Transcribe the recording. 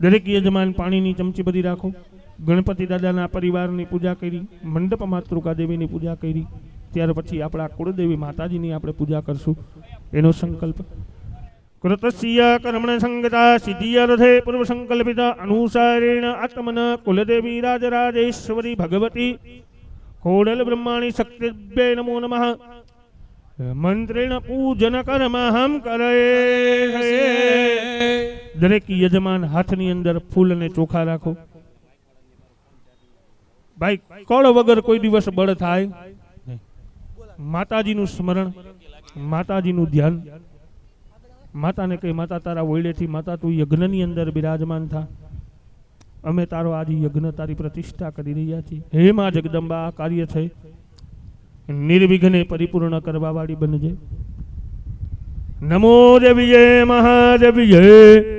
દરેક યજમાન પાણીની ચમચી બધી રાખો. ગણપતિ દાદાના પરિવારની પૂજા કરી, મંડપ માતૃકા દેવીની પૂજા કરી, ત્યાર પછી આપણા કુળદેવી માતાજીની આપણે પૂજા કરશું. એનો સંકલ્પ. કૃતસ્ય કર્મણ સંગતા સિદ્ધિયર્થે પૂર્વ સંકલ્પિત અનુસારેણ આત્મન કુલદેવી રાજરાજેશ્વરી ભગવતી. કોડલ બ્રહ્માણી શક્તિભ્ય નમો નમઃ. મંત્રેણ પૂજન કર્મહમ કરે દરેક યજમાન હાથની અંદર ફૂલ અને ચોખા રાખો. ભાઈ, કળ વગર કોઈ દિવસ બળ થાય. માતાજીનું સ્મરણ, માતાજીનું ધ્યાન. માતાને કહી, માતા, તારા વોયડેથી માતા, તું યજ્ઞની અંદર બિરાજમાન થા. અમે તારો આજે યજ્ઞ તારી પ્રતિષ્ઠા કરી રહ્યા છીએ. હે માં જગદંબા, આ કાર્ય છે. નિર્વિઘ્ને પરિપૂર્ણ કરવા વાળી બનજે. નમો દેવીએ મહાદેવીએ